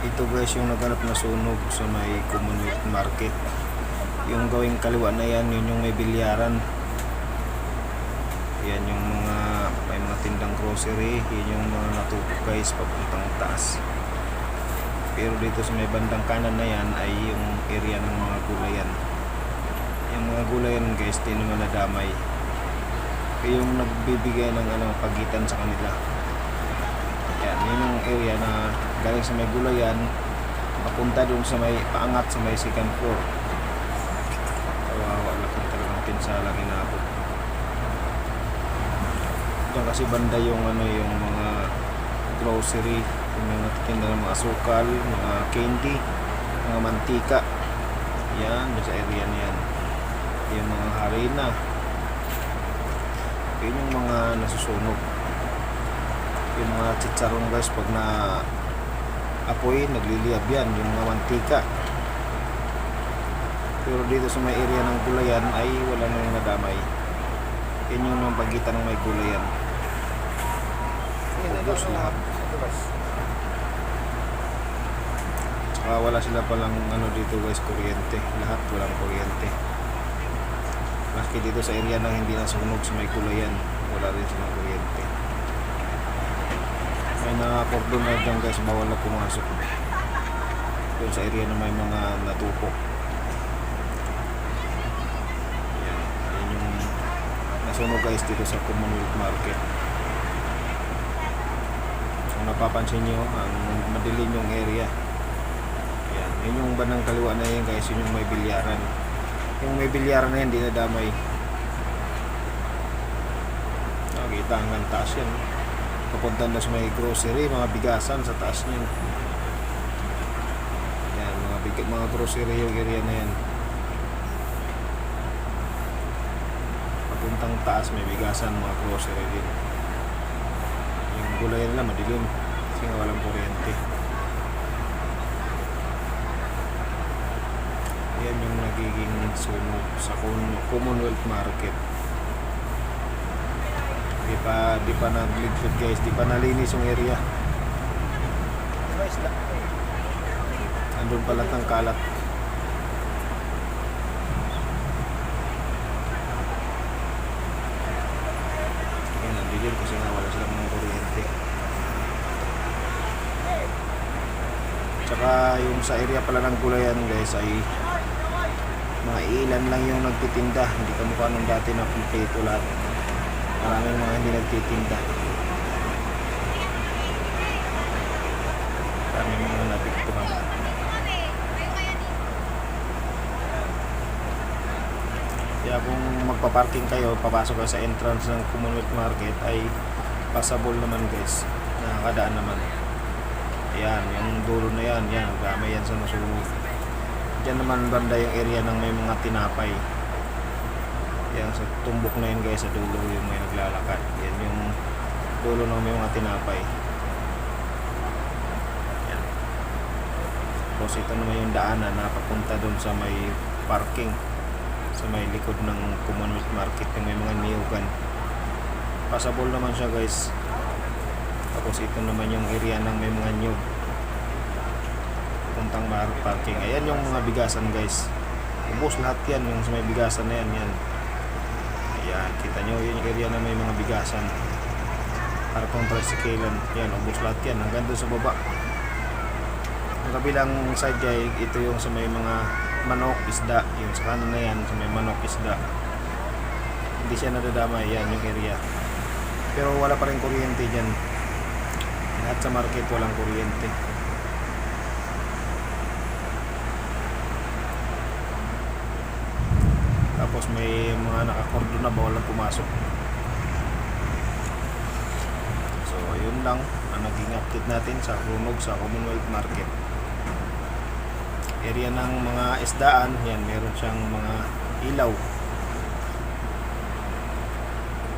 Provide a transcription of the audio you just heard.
Ito guys yung naganap na sunog sa may Commonwealth Market. Yung gawing kaliwa na yan, yun yung may bilyaran. Yan yung mga may mga tindang grocery, yun yung mga natupok guys papuntang taas. Pero dito sa may bandang kanan na yan ay yung area ng mga gulayan. Yung mga gulayan guys, di naman nadamay. Yung nagbibigay ng ano, pagitan sa kanila. Yan, yun yung area na galing sa may gulayan, papunta doon sa may paangat sa may second floor. Kawawa, laki talagang pinsala kinabot. Diyan kasi banda yung ano yung mga grocery, yung mga titinda ng mga asukal, mga candy, mga mantika. Yan, sa area na yan. Yung mga harina. Yun yung mga nasusunog yung mga chicharon guys pag na apoy nagliliyab yan. Yung mga mantika. Pero dito sa may area ng gulayan ay wala nang nadamay. Yun yung mga pagitan ng may gulayan. Ubos lahat. tsaka wala sila palang ano dito guys kuryente. Lahat walang kuryente. Maski dito sa area na hindi nasunog sa may gulayan wala rin silang kuryente may naka-cordon na dyan guys. Bawal na pumasok. Doon sa area na may mga natupok yan, yan yung nasunog guys dito sa Commonwealth Market. Kung napapansin nyo ang madilim yung area. Yan, yun yung bandang kaliwa na yan guys. Yun yung may bilyaran. Yung may bilyaran na yan di nadamay. Nakikita hanggang taas yan papunta na sa may grocery, mga bigasan sa taas niyan. Yan, mga, big, mga grocery yung area na yan. Papuntang taas may bigasan, mga grocery din. Yung gulay nila madilim kasi nga walang kuryente. Yan yung nagiging sunog sa Com- Commonwealth Market di pa di pa nagligpit guys. Di pa nalinis yung area. Andun pala ng kalat. Yan nandiyan kasi nga wala silang mga kuryente. Tsaka yung sa area pala ng gulayan guys ay mga ilan lang yung nagtitinda. Hindi kamukha nung dati na kompleto lahat maraming mga hindi nagtitinda. Maraming mga napiktuhan kaya kung magpa-parking kayo papasok kayo sa entrance ng Commonwealth Market ay passable naman guys. Nakakadaan naman. Ayan yung dulo na yan. Yan gamay yan sa nasunog dyan naman banda yung area ng may mga tinapay yan sa tumbok na yun guys sa dulo yung may naglalakad. Yan yung dulo ng may mga tinapay. Yan tapos ito naman yung daanan na papunta dun sa may parking sa may likod ng Commonwealth Market yung may mga niyugan. Passable naman siya guys. Tapos ito naman yung area ng may mga niyog puntang mar parking. Ayan yung mga bigasan guys. Ubos lahat yan yung sa may bigasan na yan yan Ayan, kita nyo yun yung area na may mga bigasan. Para pang tricyclean. Yan, ubos lahat yan. Hanggang doon sa baba. Ang kabilang side guy, ito yung sa may mga manok, isda. Yung sa kanan na yan, sa may manok, isda. Hindi siya nadadamay. Yan yung area. Pero wala pa rin kuryente dyan. Lahat sa market walang kuryente. Tapos may mga nakakordo na bawal na pumasok. So, yun lang ang naging update natin sa runog sa Commonwealth Market. Area ng mga isdaan, yan, meron siyang mga ilaw